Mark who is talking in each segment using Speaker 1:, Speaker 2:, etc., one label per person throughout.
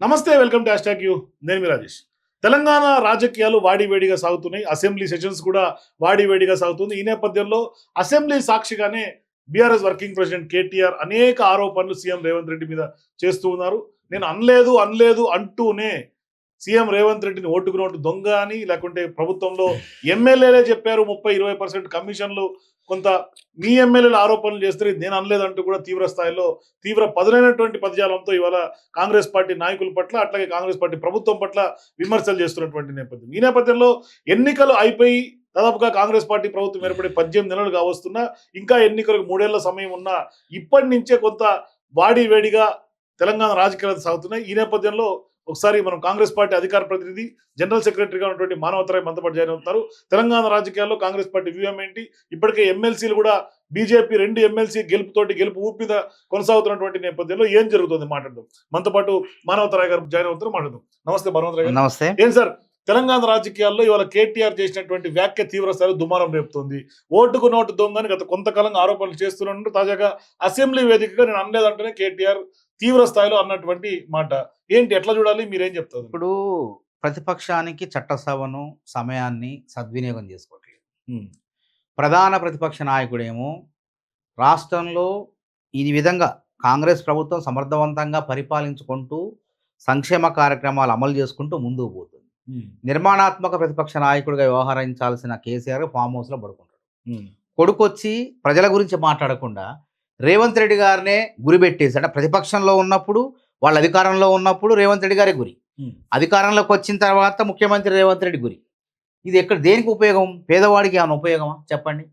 Speaker 1: నమస్తే welcome to hash you. నేను మీ రాజేష్. తెలంగాణ రాజకీయాలు వాడివేడిగా సాగుతున్నాయి. అసెంబ్లీ సెషన్స్ కూడా వాడివేడిగా సాగుతుంది. ఈ నేపథ్యంలో అసెంబ్లీ సాక్షిగానే బీఆర్ఎస్ వర్కింగ్ ప్రెసిడెంట్ కేటీఆర్ అనేక ఆరోపణలు సీఎం రేవంత్ రెడ్డి మీద చేస్తూ ఉన్నారు. నేను అనలేదు అనలేదు అంటూనే సీఎం రేవంత్ రెడ్డిని ఓటుకున్నట్టు దొంగ అని లేకుంటే ప్రభుత్వంలో ఎమ్మెల్యేలే చెప్పారు. ముప్పై ఇరవై పర్సెంట్ కమిషన్లు కొంత మీ ఎమ్మెల్యేలు ఆరోపణలు చేస్తే నేను అనలేదంటూ కూడా తీవ్ర స్థాయిలో తీవ్ర పదునైనటువంటి పదజాలంతో ఇవాళ కాంగ్రెస్ పార్టీ నాయకుల పట్ల అట్లాగే కాంగ్రెస్ పార్టీ ప్రభుత్వం పట్ల విమర్శలు చేస్తున్నటువంటి నేపథ్యం. ఈ నేపథ్యంలో ఎన్నికలు అయిపోయి దాదాపుగా కాంగ్రెస్ పార్టీ ప్రభుత్వం ఏర్పడి పద్దెనిమిది నెలలు కావస్తున్నా ఇంకా ఎన్నికలకు మూడేళ్ళ సమయం ఉన్నా ఇప్పటి నుంచే కొంత వాడి వేడిగా తెలంగాణ రాజకీయాలు సాగుతున్నాయి. ఈ నేపథ్యంలో ఒకసారి మనం కాంగ్రెస్ పార్టీ అధికార ప్రతినిధి జనరల్ సెక్రటరీగా ఉన్నటువంటి మానవతరాయ్ మనతో జాయిన్ అవుతారు తెలంగాణ రాజకీయాల్లో కాంగ్రెస్ పార్టీ వ్యూహం ఏంటి? ఇప్పటికే ఎమ్మెల్సీలు కూడా బీజేపీ రెండు ఎమ్మెల్సీ గెలుపుతోటి గెలుపు ఊపి మీద కొనసాగుతున్నటువంటి నేపథ్యంలో ఏం జరుగుతుంది మాట్లాడదాం. మనతో పాటు మానవతరాయ్ గారు జాయిన్ అవుతారు మాట్లాడదాం. నమస్తే మానవతరాయ్ గారు.
Speaker 2: నమస్తే.
Speaker 1: ఏం సార్? తెలంగాణ రాజకీయాల్లో ఇవాళ కేటీఆర్ చేసినటువంటి వ్యాఖ్య తీవ్ర స్థాయిలో దుమారం రేపుతోంది. ఓటుకు నోటు దొంగని గత కొంతకాలంగా ఆరోపణలు చేస్తున్నట్టు తాజాగా అసెంబ్లీ వేదికగా నేను అనలేదంటేనే కేటీఆర్ తీవ్ర స్థాయిలో అన్నటువంటి మాట. ఏంటి? ఎట్లా చూడాలి? మీరేం చెప్తారు?
Speaker 2: ఇప్పుడు ప్రతిపక్షానికి చట్టసభను సమయాన్ని సద్వినియోగం చేసుకోవట్లేదు. ప్రధాన ప్రతిపక్ష నాయకుడేమో రాష్ట్రంలో ఈ విధంగా కాంగ్రెస్ ప్రభుత్వం సమర్థవంతంగా పరిపాలించుకుంటూ సంక్షేమ కార్యక్రమాలు అమలు చేసుకుంటూ ముందుకు పోతుంది. నిర్మాణాత్మక ప్రతిపక్ష నాయకుడిగా వ్యవహరించాల్సిన కేసీఆర్ ఫామ్ హౌస్లో పడుకుంటాడు. కొడుకొచ్చి ప్రజల గురించి మాట్లాడకుండా రేవంత్ రెడ్డి గారినే గురిపెట్టేసి అంటే ప్రతిపక్షంలో ఉన్నప్పుడు వాళ్ళ అధికారంలో ఉన్నప్పుడు రేవంత్ రెడ్డి గారే గురి. అధికారంలోకి వచ్చిన తర్వాత ముఖ్యమంత్రి రేవంత్ రెడ్డి గురి. ఇది ఎక్కడ దేనికి ఉపయోగం? పేదవాడికి ఏమైనా ఉపయోగమా? చెప్పండి.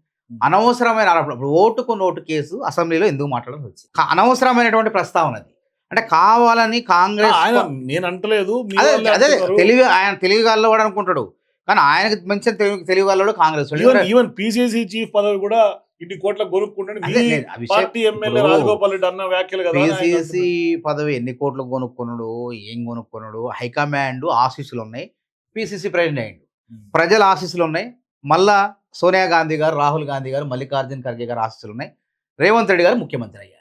Speaker 2: అనవసరమైన ఓటుకు నోటు కేసు అసెంబ్లీలో ఎందుకు మాట్లాడాల్సి వచ్చింది? అనవసరమైనటువంటి ప్రస్తావన అది. అంటే కావాలని కాంగ్రెస్
Speaker 1: ఆయన నేను అంటలేదు
Speaker 2: అదే. తెలివి ఆయన తెలివి వాడు అనుకుంటాడు. కానీ ఆయనకు మంచి తెలివి తెలివి కాంగ్రెస్
Speaker 1: ఈవెన్ పిసిసి చీఫ్ పదవి కూడా ఇన్ని కోట్ల కొనుక్కుంటే
Speaker 2: అదే
Speaker 1: మీ
Speaker 2: నేను ఆ విషయం-
Speaker 1: పార్టీ ఎమ్మెల్యే
Speaker 2: ఇప్పుడు
Speaker 1: రాజగోపాల్ రెడ్డి అన్న వ్యాఖ్యలు కదా
Speaker 2: పిసిసి. పదవి ఎన్ని కోట్లు కొనుక్కున్నాడు ఏం కొనుక్కున్నాడు హైకమాండ్ ఆశీస్సులు ఉన్నాయి పిసిసి ప్రెసిడెంట్ అయ్యిండు. ప్రజల ఆశీస్సులు ఉన్నాయి మళ్ళా సోనియా గాంధీ గారు రాహుల్ గాంధీ గారు మల్లికార్జున ఖర్గే గారు ఆశీస్సులు ఉన్నాయి రేవంత్ రెడ్డి గారు ముఖ్యమంత్రి అయ్యారు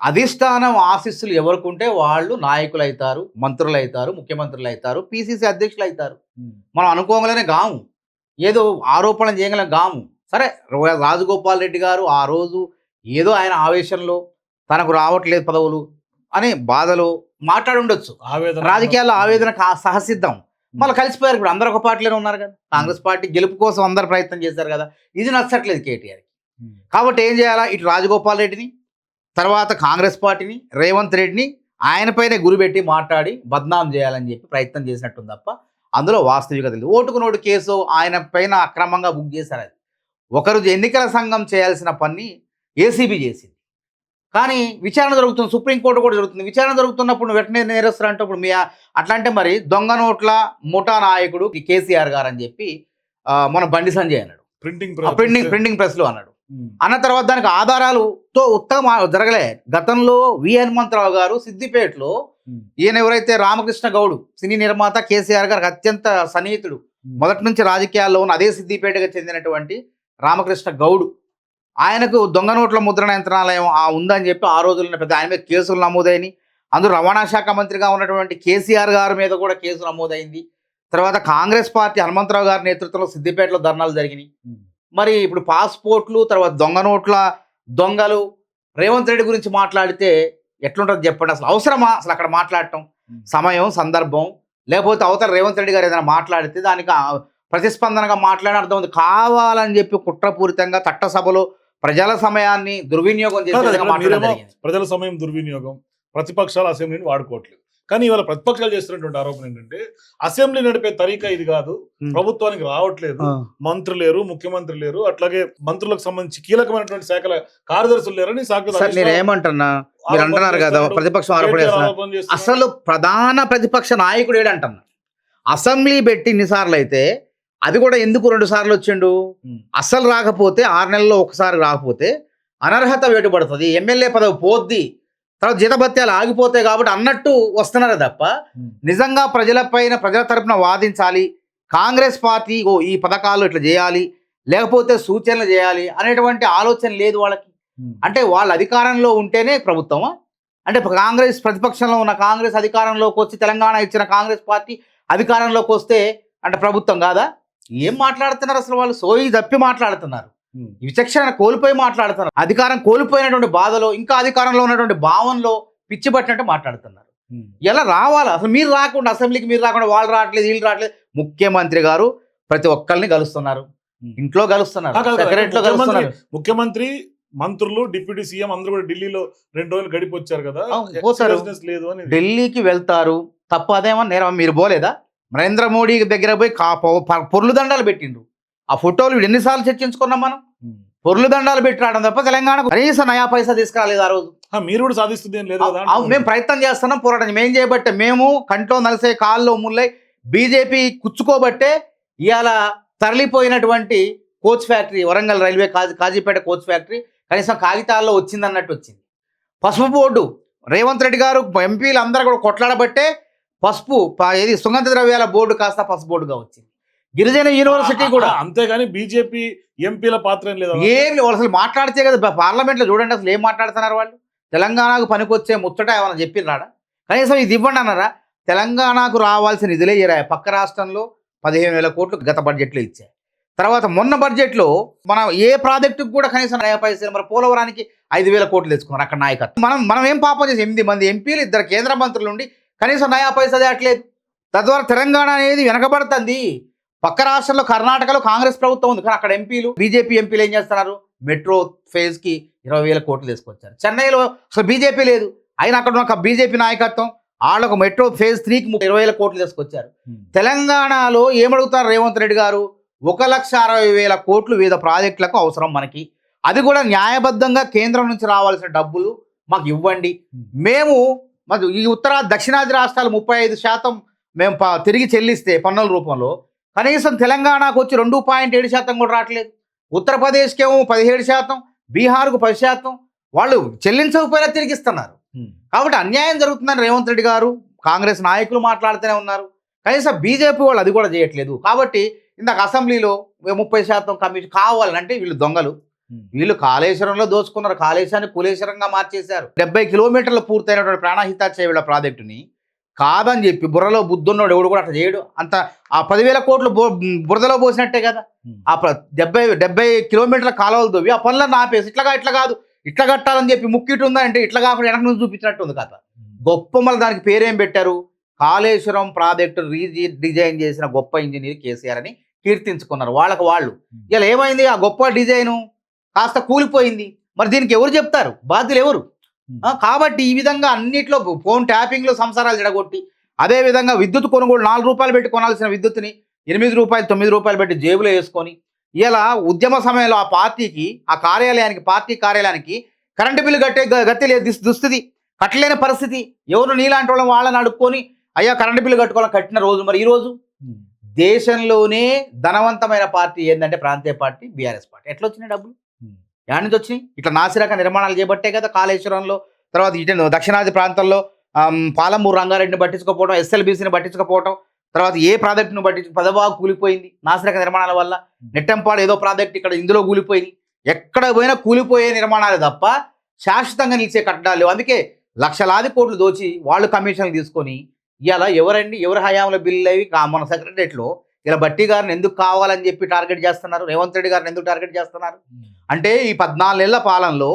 Speaker 2: అధిష్టానం ఆశీస్సులు ఎవరికి ఉంటే వాళ్ళు నాయకులు అవుతారు మంత్రులు అవుతారు ముఖ్యమంత్రులు అవుతారు పిసిసి అధ్యక్షులు అవుతారు. మనం అనుకోగలనే గాము ఏదో ఆరోపణ చేయగలం గాము సరే రాజగోపాల్ రెడ్డి గారు ఆ రోజు ఏదో ఆయన ఆవేశంలో తనకు రావట్లేదు పదవులు అనే బాధలో మాట్లాడి ఉండొచ్చు.
Speaker 1: ఆవేదన
Speaker 2: రాజకీయాల్లో ఆవేదన సహసిద్ధం. మళ్ళీ కలిసిపోయారు ఇప్పుడు అందరు ఒక పార్టీలోనే ఉన్నారు కదా. కాంగ్రెస్ పార్టీ గెలుపు కోసం అందరు ప్రయత్నం చేశారు కదా. ఇది నచ్చట్లేదు కేటీఆర్
Speaker 1: ఉమ్.
Speaker 2: కాబట్టి ఏం చేయాలా? ఇటు రాజగోపాల్ రెడ్డిని తర్వాత కాంగ్రెస్ పార్టీని రేవంత్ రెడ్డిని ఆయనపైనే గురిపెట్టి మాట్లాడి బద్నాం చేయాలని చెప్పి ప్రయత్నం చేసినట్టుంది తప్ప అందులో వాస్తవికత లేదు. ఓటుకు నోటు కేసు ఆయన పైన అక్రమంగా బుక్ చేశారు అది. ఒకరు ఎన్నికల సంఘం చేయాల్సిన పని ఏసీబీ చేసింది. కానీ విచారణ జరుగుతుంది సుప్రీంకోర్టు కూడా జరుగుతుంది. విచారణ జరుగుతున్నప్పుడు వెంటనే నేరస్తారు అంటే మీ అట్లా అంటే మరి దొంగ నోట్ల ముఠా నాయకుడు కేసీఆర్ గారు అని చెప్పి మన బండి సంజయ్ అన్నాడు.
Speaker 1: ప్రింటింగ్
Speaker 2: ప్రింటింగ్ ప్రింటింగ్ ప్రెస్లో అన్నాడు. అన్న తర్వాత దానికి ఆధారాలతో ఉత్తమ జరగలే. గతంలో వి హనుమంతరావు గారు సిద్దిపేటలో. ఈయన ఎవరైతే రామకృష్ణ గౌడ్ సినీ నిర్మాత కేసీఆర్ గారికి అత్యంత సన్నిహితుడు మొదటి నుంచి రాజకీయాల్లో ఉన్న అదే సిద్దిపేటకు చెందినటువంటి రామకృష్ణ గౌడ్. ఆయనకు దొంగ నోట్ల ముద్రణ యంత్రాలయం ఆ ఉందని చెప్పి ఆ రోజుల్లో పెద్ద ఆయన మీద కేసులు నమోదైనవి అందులో రవాణా శాఖ మంత్రిగా ఉన్నటువంటి కేసీఆర్ గారి మీద కూడా కేసు నమోదైంది. తర్వాత కాంగ్రెస్ పార్టీ హనుమంతరావు గారి నేతృత్వంలో సిద్దిపేటలో ధర్నాలు జరిగినాయి. మరి ఇప్పుడు పాస్పోర్ట్లు తర్వాత దొంగ నోట్ల దొంగలు రేవంత్ రెడ్డి గురించి మాట్లాడితే ఎట్లుంటుంది చెప్పండి. అసలు అవసరమా? అసలు అక్కడ మాట్లాడటం. సమయం సందర్భం లేకపోతే అవతల రేవంత్ రెడ్డి గారు ఏదైనా మాట్లాడితే దానికి ప్రతిస్పందనగా మాట్లాడిన అర్థం ఉంది. కావాలని చెప్పి కుట్రపూరితంగా చట్టసభలో ప్రజల సమయాన్ని దుర్వినియోగం చేసే
Speaker 1: ప్రజల సమయం దుర్వినియోగం ప్రతిపక్షాలు అసెంబ్లీని వాడుకోవట్లేదు. కానీ ఇవాళ ప్రతిపక్షాలు చేస్తున్నటువంటి ఆరోపణ ఏంటంటే అసెంబ్లీ నడిపే తరీకా ఇది కాదు. ప్రభుత్వానికి రావట్లేదు. మంత్రులు లేరు ముఖ్యమంత్రి లేరు. అట్లాగే మంత్రులకు సంబంధించి కీలకమైనటువంటి శాఖల కార్యదర్శులు లేరని సాక్షి
Speaker 2: సార్ నేను ఏమంటున్నా మీరు అంటున్నారు కదా ప్రతిపక్షం ఆరోపణ. అసలు ప్రధాన ప్రతిపక్ష నాయకుడు ఏడంటున్నా? అసెంబ్లీ పెట్టి ఇన్నిసార్లు అయితే అది కూడా ఎందుకు రెండు సార్లు వచ్చిండు. అసలు రాకపోతే ఆరు నెలల్లో ఒకసారి రాకపోతే అనర్హత వేటుపడుతుంది. ఎమ్మెల్యే పదవి పోద్ది. తర్వాత జీతభత్యాలు ఆగిపోతాయి కాబట్టి అన్నట్టు వస్తున్నారు తప్ప నిజంగా ప్రజలపైన ప్రజల తరపున వాదించాలి. కాంగ్రెస్ పార్టీ ఓ ఈ పథకాలు ఇట్లా చేయాలి లేకపోతే సూచనలు చేయాలి అనేటువంటి ఆలోచన లేదు వాళ్ళకి. అంటే వాళ్ళ అధికారంలో ఉంటేనే ప్రభుత్వమా? అంటే కాంగ్రెస్ ప్రతిపక్షంలో ఉన్న కాంగ్రెస్ అధికారంలోకి వచ్చి తెలంగాణ ఇచ్చిన కాంగ్రెస్ పార్టీ అధికారంలోకి వస్తే అంటే ప్రభుత్వం కాదా? ఏం మాట్లాడుతున్నారు అసలు వాళ్ళు? సోయి తప్పి మాట్లాడుతున్నారు. విచక్షణ కోల్పోయి మాట్లాడుతున్నారు. అధికారం కోల్పోయినటువంటి బాధలో ఇంకా అధికారంలో ఉన్నటువంటి భావంలో పిచ్చి పట్టినట్టు మాట్లాడుతున్నారు. ఎలా రావాలా? అసలు మీరు రాకుండా అసెంబ్లీకి మీరు రాకుండా వాళ్ళు రావట్లేదు వీళ్ళు రావట్లేదు. ముఖ్యమంత్రి గారు ప్రతి ఒక్కరిని కలుస్తున్నారు. ఇంట్లో కలుస్తున్నారు. సెక్రటరీలో
Speaker 1: ముఖ్యమంత్రి మంత్రులు డిప్యూటీ సీఎం అందరూ కూడా ఢిల్లీలో రెండు రోజులు గడిపి వచ్చారు కదా.
Speaker 2: పోతారు.
Speaker 1: లేదు
Speaker 2: ఢిల్లీకి వెళ్తారు తప్ప అదేమో నేరం? మీరు పోలేదా? నరేంద్ర మోడీ దగ్గర పోయి కా పొర్లు దండాలు పెట్టిండ్రు. ఆ ఫోటోలు వీడు ఎన్నిసార్లు చర్చించుకున్నాం మనం? పొర్లు దండాలు పెట్టి రావడం తప్ప తెలంగాణకు కనీసం నయా పైసా తీసుకురాలేదు ఆ రోజు.
Speaker 1: మీరు కూడా సాధిస్తుంది ఏం లేదు
Speaker 2: మేము ప్రయత్నం చేస్తున్నాం పోరాటం. మేము చేయబట్టే మేము కంట్లో నలిసే కాల్లో ముల్లై బీజేపీ కుచ్చుకోబట్టే ఇవాళ తరలిపోయినటువంటి coach factory Warangal railway Kazi Kazipet coach factory కనీసం కాగితాల్లో వచ్చిందన్నట్టు వచ్చింది. పసుపు బోర్డు రేవంత్ రెడ్డి గారు ఎంపీలు అందరూ కూడా కొట్లాడబట్టే పసుపు ఏది సుగంధ ద్రవ్యాల బోర్డు కాస్త పసుపు బోర్డుగా వచ్చింది. గిరిజన యూనివర్సిటీ కూడా.
Speaker 1: అంతేగాని బీజేపీ ఎంపీల పాత్ర లేదు
Speaker 2: ఏం వాళ్ళు అసలు మాట్లాడితే కదా పార్లమెంట్లో చూడండి అసలు ఏం మాట్లాడుతున్నారు వాళ్ళు. తెలంగాణకు పనికొచ్చే ముచ్చట ఏమైనా చెప్పినాడా కనీసం ఇది ఇవ్వండి అన్నారా? తెలంగాణకు రావాల్సిన నిధులే ఇరా పక్క రాష్ట్రంలో పదిహేను వేల కోట్లు గత బడ్జెట్లో ఇచ్చాయి. తర్వాత మొన్న బడ్జెట్లో మనం ఏ ప్రాజెక్టుకు కూడా కనీసం నయా పైసలు మరి పోలవరానికి ఐదు వేల కోట్లు తెచ్చుకున్నారు అక్కడ నాయకత్వం. మనం మనం ఏం పాపం చేసి ఎనిమిది మంది ఎంపీలు ఇద్దరు కేంద్ర మంత్రులు ఉండి కనీసం నయా పైసా తేట్లేదు తద్వారా తెలంగాణ అనేది వెనకబడుతుంది. పక్క రాష్ట్రంలో కర్ణాటకలో కాంగ్రెస్ ప్రభుత్వం ఉంది. కానీ అక్కడ ఎంపీలు బీజేపీ ఎంపీలు ఏం చేస్తున్నారు? మెట్రో ఫేజ్కి ఇరవై వేల కోట్లు తీసుకొచ్చారు. చెన్నైలో అసలు బీజేపీ లేదు. అయినా అక్కడ ఉన్న బీజేపీ నాయకత్వం వాళ్ళకు మెట్రో ఫేజ్ త్రీకి ఇరవై వేల కోట్లు తీసుకొచ్చారు. తెలంగాణలో ఏమడుగుతారు రేవంత్ రెడ్డి గారు? ఒక లక్ష అరవై వేల కోట్లు వివిధ ప్రాజెక్టులకు అవసరం మనకి. అది కూడా న్యాయబద్ధంగా కేంద్రం నుంచి రావాల్సిన డబ్బులు మాకు ఇవ్వండి. మేము మరి ఈ ఉత్తర దక్షిణాది రాష్ట్రాలు ముప్పై ఐదు శాతం మేము తిరిగి చెల్లిస్తే పన్నుల రూపంలో కనీసం తెలంగాణకు వచ్చి రెండు పాయింట్ ఏడు శాతం కూడా రావట్లేదు. ఉత్తరప్రదేశ్కి ఏమో పదిహేడు శాతం బీహార్కు పది శాతం. వాళ్ళు చెల్లించకపోయినా తిరిగిస్తున్నారు. కాబట్టి అన్యాయం జరుగుతుందని రేవంత్ రెడ్డి గారు కాంగ్రెస్ నాయకులు మాట్లాడుతూనే ఉన్నారు. కనీసం బీజేపీ వాళ్ళు అది కూడా చేయట్లేదు. కాబట్టి ఇందాక అసెంబ్లీలో ముప్పై శాతం కమిషన్ కావాలంటే వీళ్ళు దొంగలు. వీళ్ళు కాళేశ్వరంలో దోచుకున్నారు. కాళేశ్వరాన్ని కులేశ్వరంగా మార్చేశారు. డెబ్బై కిలోమీటర్లు పూర్తయినటువంటి ప్రాణహిత చేయుల ప్రాజెక్టుని. కాదని చెప్పి బుర్రలో బుద్ధున్నోడు ఎవడు కూడా అట్లా చేయడు. అంత ఆ పదివేల కోట్లు బురదలో పోసినట్టే కదా. ఆ డెబ్బై డెబ్బై కిలోమీటర్ల కాలువలు తవ్వి ఆ పనులను ఆపేసి ఇట్లా ఇట్లా కాదు. ఇట్లా కట్టాలని చెప్పి ముక్కిటి ఉందా అంటే ఇట్లా కాకుండా వెనక నుంచి చూపించినట్టు ఉంది కథ. గొప్ప మళ్ళీ దానికి పేరేం పెట్టారు? కాళేశ్వరం ప్రాజెక్టు రీజి డిజైన్ చేసిన గొప్ప ఇంజనీర్ కేసీఆర్ అని కీర్తించుకున్నారు వాళ్ళకి వాళ్ళు. ఇలా ఏమైంది ఆ గొప్ప డిజైను? కాస్త కూలిపోయింది. మరి దీనికి ఎవరు చెప్తారు? బాధ్యులు ఎవరు? కాబట్టి ఈ విధంగా అన్నిట్లో ఫోన్ ట్యాపింగ్లో సంసారాలు జడగొట్టి అదే విధంగా విద్యుత్ కొనుగోలు నాలుగు రూపాయలు పెట్టి కొనాల్సిన విద్యుత్ని ఎనిమిది రూపాయలు తొమ్మిది రూపాయలు పెట్టి జేబులో వేసుకొని ఇలా ఉద్యమ సమయంలో ఆ పార్టీకి ఆ కార్యాలయానికి పార్టీ కార్యాలయానికి కరెంటు బిల్లు కట్టే గతి లేదు దుస్- దుస్థితి కట్టలేని పరిస్థితి. ఎవరు నీలాంటి వాళ్ళని వాళ్ళని అడుక్కొని అయ్యా కరెంటు బిల్లు కట్టుకోవాలని కట్టిన రోజు మరి ఈ రోజు? దేశంలోనే ధనవంతమైన పార్టీ ఏంటంటే ప్రాంతీయ పార్టీ బీఆర్ఎస్ పార్టీ. ఎట్లా వచ్చినాయి డబ్బులు? ఎక్కడి నుంచి వచ్చినాయి? ఇట్లా నాసిరక నిర్మాణాలు చేపట్టే కదా కాళేశ్వరంలో తర్వాత ఇటు దక్షిణాది ప్రాంతాల్లో ఆమ్, పాలమూరు రంగారెడ్డిని పట్టించుకోపోవడం ఎస్ఎల్బీసీని పట్టించుకోపోవడం తర్వాత ఏ ప్రాజెక్టును పట్టించు పదబాగు కూలిపోయింది నాసిరక నిర్మాణాల వల్ల. నెట్టంపాడు ఏదో ప్రాజెక్ట్ ఇక్కడ ఇందులో కూలిపోయింది. ఎక్కడ పోయినా కూలిపోయే నిర్మాణాలు తప్ప శాశ్వతంగా నిలిచే కట్టడాలు. అందుకే లక్షలాది కోట్లు దోచి వాళ్ళు కమిషన్లు తీసుకొని ఇవాళ ఎవరండి ఎవరి హయాంలో బిల్లు అవి మన సెక్రటరియట్లో ఇలా బట్టి గారిని ఎందుకు కావాలని చెప్పి టార్గెట్ చేస్తున్నారు? రేవంత్ రెడ్డి గారిని ఎందుకు టార్గెట్ చేస్తున్నారు? అంటే ఈ పద్నాలుగేళ్ళ పాలనలో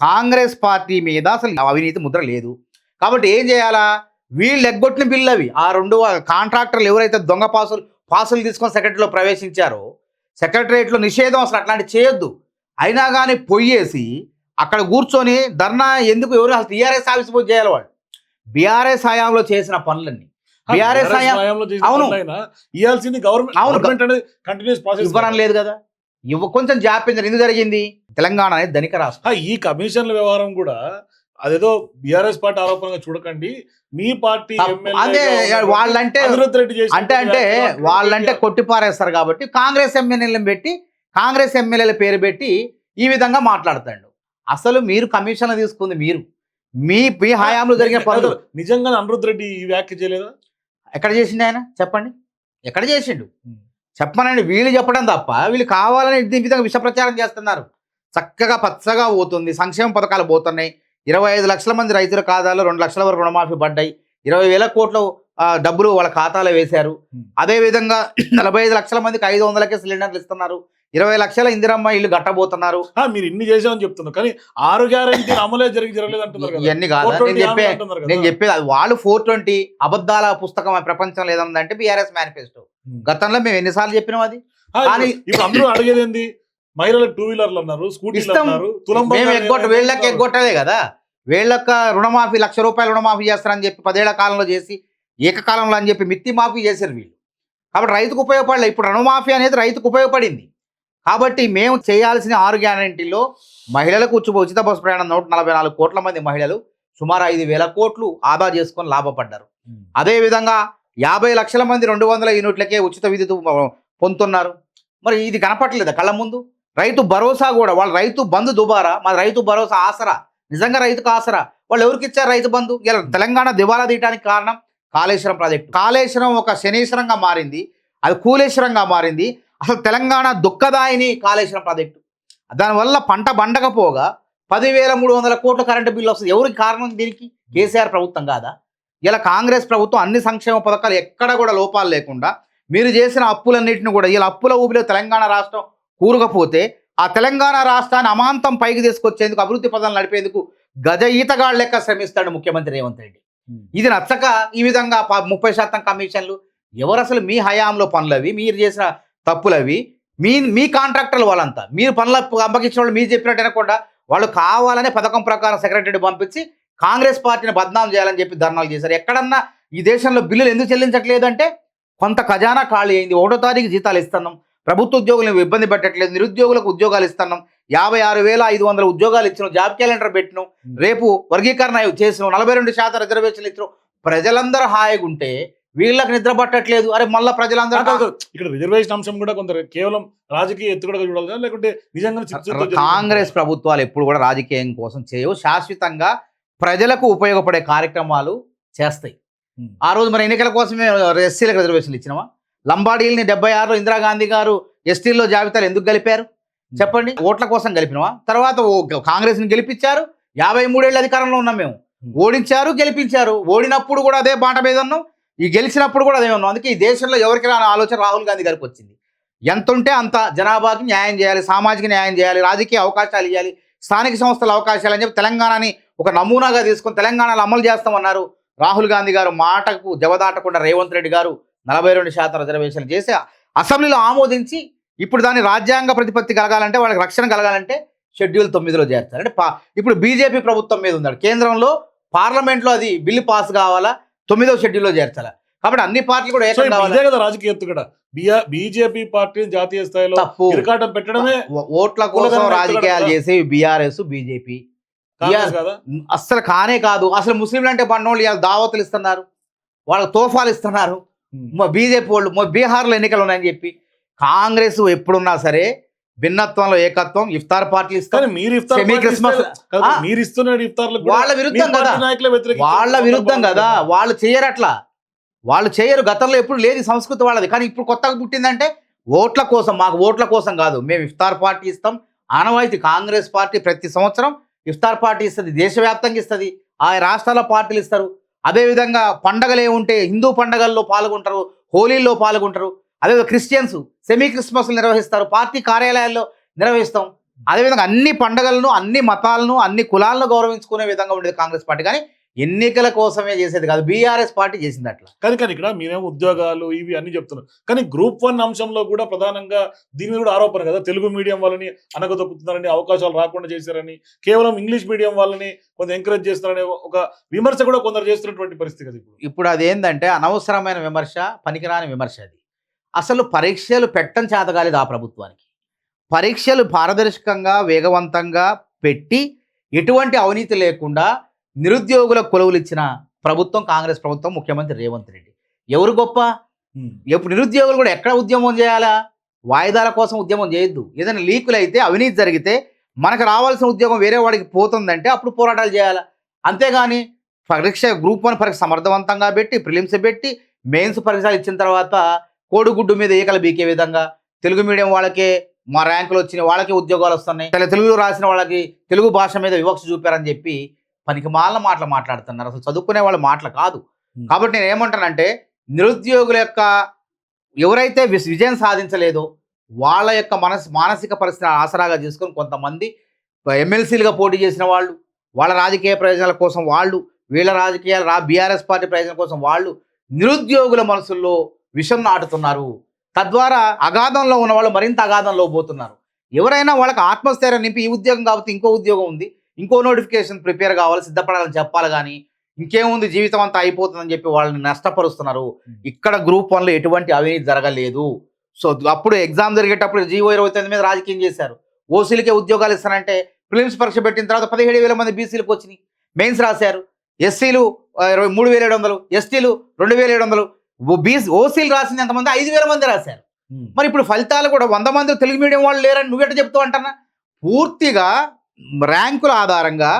Speaker 2: కాంగ్రెస్ పార్టీ మీద అసలు అవినీతి ముద్ర లేదు. కాబట్టి ఏం చేయాలా? వీళ్ళు ఎగ్గొట్టిన బిల్లు అవి. ఆ రెండు కాంట్రాక్టర్లు ఎవరైతే దొంగ పాసులు పాసులు తీసుకొని సెక్రటరీలో ప్రవేశించారో సెక్రటరేట్లో నిషేధం అసలు అట్లాంటి చేయొద్దు. అయినా కానీ పొయ్యేసి అక్కడ కూర్చొని ధర్నా ఎందుకు ఎవరు అసలు టీఆర్ఎస్ ఆఫీస్ పోయి చేయాలి వాళ్ళు? బీఆర్ఎస్ హయాంలో చేసిన పనులన్నీ బీఆర్ఎస్ అవును.
Speaker 1: ఇవ్వాల్సింది గవర్నమెంట్ అనేది కంటిన్యూస్ ప్రాసెస్
Speaker 2: ఇవ్వడం లేదు కదా? ఇవ్వ కొంచెం జాప్యం ఎందుకు జరిగింది? తెలంగాణ అనేది ధనిక రాష్ట్రం.
Speaker 1: ఈ కమిషన్ల వ్యవహారం కూడా అదేదో బిఆర్ఎస్ పార్టీ ఆరోపణగా చూడకండి. మీ పార్టీ
Speaker 2: అదే వాళ్ళంటే అంటే అంటే వాళ్ళంటే కొట్టిపారేస్తారు కాబట్టి కాంగ్రెస్ ఎమ్మెల్యేలను పెట్టి కాంగ్రెస్ ఎమ్మెల్యేల పేరు పెట్టి ఈ విధంగా మాట్లాడతాడు. అసలు మీరు కమిషన్లు తీసుకుంది మీరు. మీ మీ హయాంలో జరిగిన పనులు.
Speaker 1: నిజంగా అనిరుద్ధ్ రెడ్డి ఈ వ్యాఖ్య చేయలేదా?
Speaker 2: ఎక్కడ చేసిండు ఆయన? చెప్పండి. ఎక్కడ చేసిండు. చెప్పమనండి వీళ్ళు చెప్పడం తప్ప వీళ్ళు కావాలని ఈ విధంగా విష ప్రచారం చేస్తున్నారు. చక్కగా పచ్చగా పోతుంది. సంక్షేమ పథకాలు పోతున్నాయి. ఇరవై ఐదు లక్షల మంది రైతుల ఖాతాలో రెండు లక్షల వరకు రుణమాఫీ పడ్డాయి. ఇరవై వేల కోట్ల డబ్బులు వాళ్ళ ఖాతాలో వేశారు.
Speaker 1: Hmm.
Speaker 2: అదే విధంగా నలభై ఐదు లక్షల మందికి ఐదు వందలకే సిలిండర్లు ఇస్తున్నారు. ఇరవై లక్షల ఇందిరమ్మ ఇల్లు కట్టబోతున్నారు.
Speaker 1: మీరు ఇన్ని చేసామని చెప్తున్నారు. కానీ ఆరు గ్యారెంటీ అమలే జరిగి జరగలేదు అంటున్నారు
Speaker 2: ఇవన్నీ కాదు.
Speaker 1: 420
Speaker 2: నేను చెప్పే. నేను చెప్పేది అది. వాళ్ళు ఫోర్ ట్వంటీ అబద్ధాల పుస్తకం ప్రపంచంలో ఏదంటే బీఆర్ఎస్ మేనిఫెస్టో. గతంలో మేము ఎన్నిసార్లు చెప్పినాం అది? కానీ-
Speaker 1: ఇప్పుడు- అందరూ అడిగేది ఏంది? మహిళలకు టూ వీలర్లు అన్నారు
Speaker 2: మేము ఎగ్గొట్ట
Speaker 1: ఏమైనా
Speaker 2: వీళ్ళకి
Speaker 1: ఇస్తున్నారు.
Speaker 2: ఎగ్గొట్టలే కదా. వీళ్ళక రుణమాఫీ లక్ష రూపాయలు రుణమాఫీ చేస్తారని చెప్పి పదేళ్ళ కాలంలో చేసి ఏకకాలంలో అని చెప్పి మిత్తి మాఫీ చేశారు వీళ్ళు. కాబట్టి రైతుకు ఉపయోగపడలే. ఇప్పుడు రుణమాఫీ అనేది రైతుకు ఉపయోగపడింది. కాబట్టి మేము చేయాల్సిన ఆరు గ్యారంటీల్లో మహిళలకు ఉచిత ఉచిత బస్సు ప్రయాణం నూట నలభై నాలుగు కోట్ల మంది మహిళలు సుమారు ఐదు వేల కోట్లు ఆదా చేసుకొని లాభపడ్డారు. అదేవిధంగా యాభై లక్షల మంది రెండు వందల యూనిట్లకే ఉచిత విద్యుత్ పొందుతున్నారు. మరి ఇది కనపట్లేదా కళ్ళ ముందు? రైతు భరోసా కూడా వాళ్ళ రైతు బంధు దుబారా మా రైతు భరోసా ఆసరా. నిజంగా రైతుకు ఆసరా. వాళ్ళు ఎవరికి ఇచ్చారు రైతు బంధు? ఇలా తెలంగాణ దివాలా తీయడానికి కారణం కాళేశ్వరం ప్రాజెక్టు. కాళేశ్వరం ఒక శనీశ్వరంగా మారింది. అది కూలేశ్వరంగా మారింది. అసలు తెలంగాణ దుఃఖదాయిని కాళేశ్వరం ప్రాజెక్టు. దానివల్ల పంట బండకపోగా పదివేల మూడు వందల కోట్ల కరెంటు బిల్లు వస్తుంది. ఎవరికి కారణం దీనికి? కేసీఆర్ ప్రభుత్వం కాదా? ఇలా కాంగ్రెస్ ప్రభుత్వం అన్ని సంక్షేమ పథకాలు ఎక్కడ కూడా లోపాలు లేకుండా మీరు చేసిన అప్పులన్నింటిని కూడా ఇలా అప్పుల ఊపిలో తెలంగాణ రాష్ట్రం కూరుకపోతే ఆ తెలంగాణ రాష్ట్రాన్ని అమాంతం పైకి తీసుకొచ్చేందుకు అభివృద్ధి పదాలు నడిపేందుకు గజ ఈతగాళ్ళ లెక్క శ్రమిస్తాడు ముఖ్యమంత్రి రేవంత్ రెడ్డి. ఇది నచ్చక ఈ విధంగా ముప్పై శాతం కమిషన్లు ఎవరు అసలు మీ హయాంలో పనులవి? మీరు చేసిన తప్పులవి. మీ మీ కాంట్రాక్టర్లు వాళ్ళంతా. మీరు పనుల అప్పగించిన వాళ్ళు మీరు చెప్పినట్టు వినకుండా వాళ్ళు కావాలనే పథకం ప్రకారం సెక్రటరీ పంపించి కాంగ్రెస్ పార్టీని బద్నాం చేయాలని చెప్పి ధర్నాలు చేశారు. ఎక్కడన్నా ఈ దేశంలో బిల్లులు ఎందుకు చెల్లించట్లేదు అంటే కొంత ఖజానా ఖాళీ అయింది. ఒకటో తారీఖు జీతాలు ఇస్తున్నాం. ప్రభుత్వ ఉద్యోగులను ఇబ్బంది పెట్టట్లేదు. నిరుద్యోగులకు ఉద్యోగాలు ఇస్తున్నాం. యాభై ఆరు వేల ఐదు వందల ఉద్యోగాలు ఇచ్చినాం. జాబ్ క్యాలెండర్ పెట్టినాం. రేపు వర్గీకరణ చేసినాం. నలభై రెండు శాతం రిజర్వేషన్లు ఇచ్చినాం. ప్రజలందరూ హాయిగా ఉంటే వీళ్ళకి నిద్ర పట్టట్లేదు. అరే మళ్ళీ ప్రజలందరూ.
Speaker 1: ఇక్కడ రిజర్వేషన్ అంశం కూడా కొందరు కేవలం రాజకీయ ఎత్తుగడగా చూడాలి లేకుంటే నిజంగా?
Speaker 2: కాంగ్రెస్ ప్రభుత్వాలు ఎప్పుడు కూడా రాజకీయం కోసం చేయవు. శాశ్వతంగా ప్రజలకు ఉపయోగపడే కార్యక్రమాలు చేస్తాయి. ఆ రోజు మరి ఎన్నికల కోసమే ఎస్సీలకు రిజర్వేషన్లు ఇచ్చినామా లంబాడీల్ని డెబ్బై ఆరులో ఇందిరాగాంధీ గారు ఎస్టీల్లో జాబితాలు ఎందుకు కలిపారు చెప్పండి. ఓట్ల కోసం కలిపినవా తర్వాత కాంగ్రెస్ని గెలిపించారు. యాభై మూడేళ్ళు అధికారంలో ఉన్నాం మేము. ఓడించారు గెలిపించారు. ఓడినప్పుడు కూడా అదే బాట మీద ఉన్నాం. ఈ గెలిచినప్పుడు కూడా అదే ఉన్నాం అందుకే ఈ దేశంలో ఎవరికి రాని ఆలోచన రాహుల్ గాంధీ గారికి వచ్చింది. ఎంత ఉంటే అంత జనాభాకి న్యాయం చేయాలి సామాజిక న్యాయం చేయాలి రాజకీయ అవకాశాలు ఇవ్వాలి స్థానిక సంస్థల అవకాశాలు అని చెప్పి తెలంగాణని ఒక నమూనాగా తీసుకొని తెలంగాణలో అమలు చేస్తామన్నారు రాహుల్ గాంధీ గారు. మాటకు జవదాటకుండా రేవంత్ రెడ్డి గారు నలభై రెండు శాతం రిజర్వేషన్లు చేసి అసెంబ్లీలో ఆమోదించి ఇప్పుడు దాని రాజ్యాంగ ప్రతిపత్తి కలగాలంటే వాళ్ళకి రక్షణ కలగాలంటే షెడ్యూల్ తొమ్మిదిలో చేస్తారు అంటే పా- ఇప్పుడు బీజేపీ ప్రభుత్వం మీద ఉన్నాడు కేంద్రంలో పార్లమెంట్లో అది బిల్లు పాస్ కావాలా? తొమ్మిదో షెడ్యూల్లో చేర్చాలా? కాబట్టి అన్ని పార్టీలు కూడా ఏకం కావాలి?
Speaker 1: కదా రాజకీయ ఎత్తుగడ బీజేపీ పార్టీని జాతీయ స్థాయిలో
Speaker 2: తప్పు.
Speaker 1: ఇరకాటం పెట్టడమే
Speaker 2: ఓట్ల కోసం రాజకీయాలు
Speaker 1: ఎత్తుగడ.
Speaker 2: చేసే బీఆర్ఎస్ బీజేపీ. అస్సలు కానే కాదు. అసలు ముస్లింలు అంటే పన్నోళ్ళు ఇవాళ దావతులు ఇస్తున్నారు. వాళ్ళకి తోఫాలు ఇస్తున్నారు. బీజేపీ వాళ్ళు మొ- బీహార్లో ఎన్నికలు ఉన్నాయని చెప్పి కాంగ్రెస్ ఎప్పుడున్నా సరే భిన్నత్వంలో ఏకత్వం ఇఫ్తార్ పార్టీలు ఇస్తారు
Speaker 1: మీరు ఇఫ్తార్
Speaker 2: సెమీ క్రిస్మస్.
Speaker 1: మీరు ఇస్తున్న ఇఫ్తార్లకు కూడా
Speaker 2: వాళ్ళ విరుద్ధం కదా. వాళ్ళ విరుద్ధం కదా. వాళ్ళు చేయరు అట్లా. వాళ్ళు చేయరు. గతంలో ఎప్పుడు లేదు సంస్కృతి వాళ్ళది. కానీ ఇప్పుడు కొత్తగా పుట్టిందంటే ఓట్ల కోసం మాకు ఓట్ల కోసం కాదు. మేము ఇఫ్తార్ పార్టీ ఇస్తాం. ఆనవాయితీ కాంగ్రెస్ పార్టీ ప్రతి సంవత్సరం ఇఫ్తార్ పార్టీ ఇస్తుంది. దేశవ్యాప్తంగా ఇస్తుంది. ఆ రాష్ట్రాల పార్టీలు ఇస్తారు. అదేవిధంగా పండగలు ఏముంటే హిందూ పండగల్లో పాల్గొంటారు. హోలీల్లో పాల్గొంటారు. అదే క్రిస్టియన్స్ సెమీ క్రిస్మస్లు నిర్వహిస్తారు పార్టీ కార్యాలయాల్లో నిర్వహిస్తాం. అదేవిధంగా అన్ని పండగలను అన్ని మతాలను అన్ని కులాలను గౌరవించుకునే విధంగా ఉండేది కాంగ్రెస్ పార్టీ. కానీ ఎన్నికల కోసమే చేసేది కాదు బీఆర్ఎస్ పార్టీ చేసింది అట్లా.
Speaker 1: కానీ కానీ ఇక్కడ మీరేమో ఉద్యోగాలు ఇవి అన్ని చెప్తున్నారు కానీ గ్రూప్ వన్ అంశంలో కూడా ప్రధానంగా దీని మీద కూడా ఆరోపణ కదా. తెలుగు మీడియం వాళ్ళని అనగదొక్కుతున్నారని అవకాశాలు రాకుండా చేశారని కేవలం ఇంగ్లీష్ మీడియం వాళ్ళని కొంత ఎంకరేజ్ చేస్తున్నారని ఒక విమర్శ కూడా కొందరు చేస్తున్నటువంటి పరిస్థితి కదా ఇప్పుడు.
Speaker 2: ఇప్పుడు అదేంటంటే అనవసరమైన విమర్శ పనికిరాని విమర్శ అది. అసలు పరీక్షలు పెట్టం చేతగాలేదు ఆ ప్రభుత్వానికి. పరీక్షలు పారదర్శకంగా వేగవంతంగా పెట్టి ఎటువంటి అవినీతి లేకుండా నిరుద్యోగుల కొలువులు ఇచ్చిన ప్రభుత్వం కాంగ్రెస్ ప్రభుత్వం ముఖ్యమంత్రి రేవంత్ రెడ్డి. ఎవరు గొప్ప? ఎప్పుడు నిరుద్యోగులు కూడా ఎక్కడ ఉద్యమం చేయాలా? వాయిదాల కోసం ఉద్యమం చేయొద్దు. ఏదైనా లీకులు అయితే అవినీతి జరిగితే మనకు రావాల్సిన ఉద్యోగం వేరే వాడికి పోతుందంటే అప్పుడు పోరాటాలు చేయాలి? అంతేగాని పరీక్ష గ్రూప్ వన్ పరీక్ష సమర్థవంతంగా పెట్టి ప్రిలిమ్స్ పెట్టి మెయిన్స్ పరీక్షలు ఇచ్చిన తర్వాత కోడిగుడ్డు మీద ఈకలు బీకే విధంగా తెలుగు మీడియం వాళ్ళకే మా ర్యాంకులు వచ్చినాయి వాళ్ళకే ఉద్యోగాలు వస్తున్నాయి. తెలు- తెలుగులో రాసిన వాళ్ళకి తెలుగు భాష మీద వివక్ష చూపారని చెప్పి పనికి మాల మాటలు మాట్లాడుతున్నారు. అసలు చదువుకునే వాళ్ళ మాటలు కాదు. కాబట్టి నేను ఏమంటానంటే నిరుద్యోగుల యొక్క ఎవరైతే విజయం సాధించలేదో వాళ్ళ యొక్క మనస్ మానసిక పరిస్థితిని ఆసరాగా చేసుకొని కొంతమంది ఎమ్మెల్సీలుగా పోటీ చేసిన వాళ్ళు వాళ్ళ రాజకీయ ప్రయోజనాల కోసం వాళ్ళు వీళ్ళ రాజకీయాల రా బీఆర్ఎస్ పార్టీ ప్రయోజనాల కోసం వాళ్ళు నిరుద్యోగుల మనసుల్లో విషం నాటుతున్నారు. తద్వారా అగాధంలో ఉన్న వాళ్ళు మరింత అగాధంలో పోతున్నారు. ఎవరైనా వాళ్ళకి ఆత్మస్థైర్యం నింపి ఈ ఉద్యోగం కాబట్టి ఇంకో ఉద్యోగం ఉంది. ఇంకో నోటిఫికేషన్ ప్రిపేర్ కావాలి సిద్ధపడాలని చెప్పాలి కానీ ఇంకేముంది? జీవితం అంతా అయిపోతుందని చెప్పి వాళ్ళని నష్టపరుస్తున్నారు. ఇక్కడ గ్రూప్ వన్లో ఎటువంటి అవినీతి జరగలేదు. సో అప్పుడు ఎగ్జామ్ జరిగేటప్పుడు జీవో ఇరవై తొమ్మిది మీద రాజకీయం చేశారు. ఓసీలకే ఉద్యోగాలు ఇస్తానంటే ప్రిలిమ్స్ పరీక్ష పెట్టిన తర్వాత పదిహేడు వేల మంది బీసీలకు వచ్చినాయి. మెయిన్స్ రాశారు. ఎస్సీలు ఇరవై మూడు వేల ఏడు వందలు ఎస్టీలు రెండు వేల ఏడు వందలు బీసీ ఓసీలు రాసింది ఎంతమంది? ఐదు వేల మంది రాశారు. మరి ఇప్పుడు ఫలితాలు కూడా వంద మంది తెలుగు మీడియం వాళ్ళు లేరని నువ్వెట చెప్తావు అంటున్నా పూర్తిగా ర్యాంకుల ఆధారంగా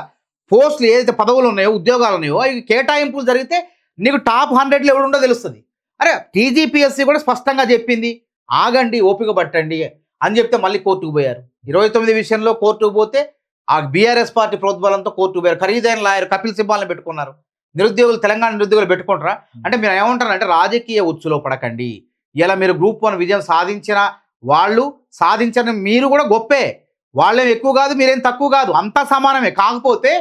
Speaker 2: పోస్టులు ఏదైతే పదవులు ఉన్నాయో ఉద్యోగాలు ఉన్నాయో అవి కేటాయింపులు జరిగితే నీకు టాప్ హండ్రెడ్లో ఎవడుండో తెలుస్తుంది. అరే టీజీపీఎస్సీ కూడా స్పష్టంగా చెప్పింది. ఆగండి ఓపిక పట్టండి అని చెప్తే మళ్ళీ కోర్టుకు పోయారు. ఇరవై తొమ్మిది విషయంలో కోర్టుకు పోతే ఆ బీఆర్ఎస్ పార్టీ ప్రోద్బలంతో కోర్టుకు పోయారు. ఖరీదైన లాయర్ కపిల్ సింబాల్ని పెట్టుకున్నారు. నిరుద్యోగులు తెలంగాణ నిరుద్యోగులు పెట్టుకుంటారా? అంటే మీరు ఏమంటారంటే రాజకీయ ఉచ్చులో పడకండి. ఇలా మీరు గ్రూప్ వన్ విజయం సాధించిన వాళ్ళు సాధించిన మీరు కూడా గొప్పే. వాళ్ళేం ఎక్కువ కాదు మీరేం తక్కువ కాదు. అంతా సమానమే. కాకపోతే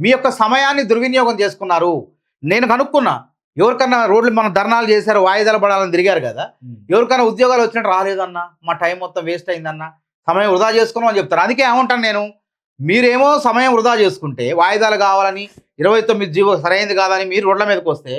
Speaker 2: మీ యొక్క సమయాన్ని దుర్వినియోగం చేసుకున్నారు. నేను కనుక్కున్నా ఎవరికన్నా రోడ్లు మనం ధర్నాలు చేశారు వాయిదాలు పడాలని తిరిగారు కదా. ఎవరికైనా ఉద్యోగాలు వచ్చినట్టు రాలేదన్నా మా టైం మొత్తం వేస్ట్ అయిందన్నా సమయం వృధా చేసుకున్నాం అని చెప్తారు. అందుకే ఏమంటాను నేను? మీరేమో సమయం వృధా చేసుకుంటే వాయిదాలు కావాలని ఇరవై తొమ్మిది జీవో సరైనది కాదని మీరు రోడ్ల మీదకి వస్తే